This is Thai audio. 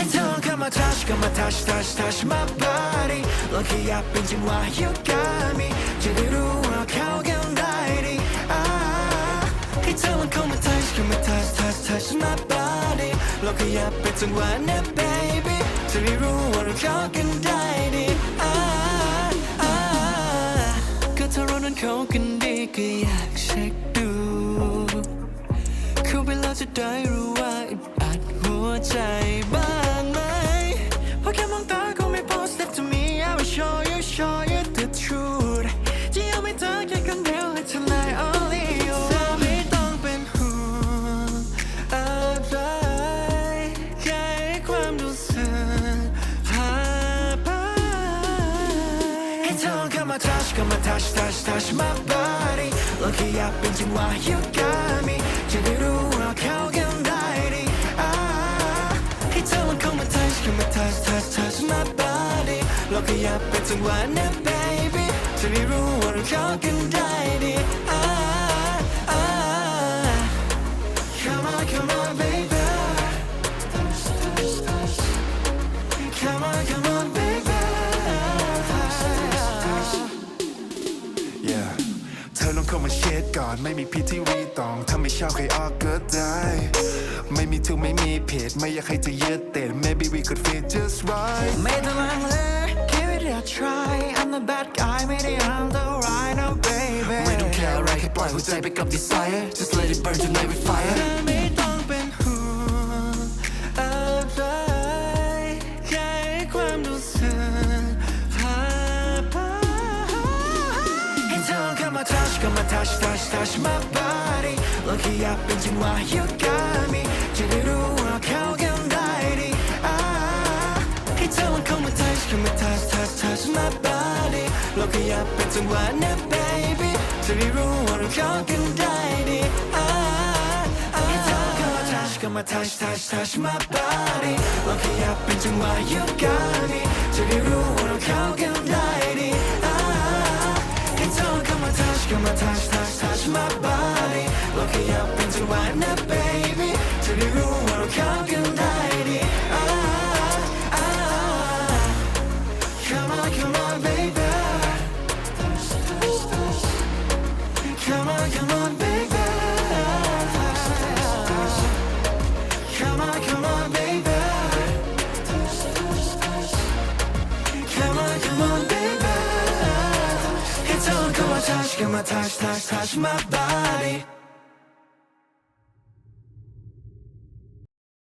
It's on, got my touch, got my touch, touch, touch my body. Lucky I've been to why you got me. 제대로 I 나이리. Ah, it's on, my touch, my touch, touch, touch my body. Lucky I've been to why baby. 제대로 가오경 나이리. จะได้รู้ว่าอึดอัดหัวใจบ้างไหมเพราะแค่มองตาก็ไม่พอ step to me I will show you show you the truth จะยังไม่เจอแค่คนเดียวและเธอเลย only you เธอไม่ต้องเป็นห่วงอะไรแค่ให้ความรู้สึกพาไปให้เธอเข้ามา touch เข้ามา touch touch touch my body ลองขยับเป็นจังหวะ you got body ลองขยับเป็นจังหวะนะ baby จะได้รู้ว่าเราเข้ากันได้ดีอ่าอ่า Come on come on baby Come on come on baby yeah เธอลองเข้ามาเช็ดก่อนไม่มีพิธีรีตองถ้าไม่ชอบใครออกก็ได้ ไม่มีถูกไม่มีผิดไม่อยากให้จะยึดติด maybe we could fit just right ไม่ต้องลังเล try I'm the bad guy ไม่ได้ I'm the right now baby ไม่ต้องแค่อะไรแค่ปล่อยหัวใจไปกับ desire just let it burn tonight with fire เธอไม่ต้องเป็นห่วงอะไรแค่ให้ความรู้สึกพาไปให้เธอเข้ามา touch เข้ามา touch touch touch my body ลองขยับเป็นจังหวะ you got ขยับเป็นจังหวะนะ baby จะได้รู้ว่าเราเข้ากันได้ดีอ่าอ่าให้เธอเขามา touch ก็มา touch touch touch my body ลองขยับเป็นจังหวะ you got me come on, touch, touch, touch my body.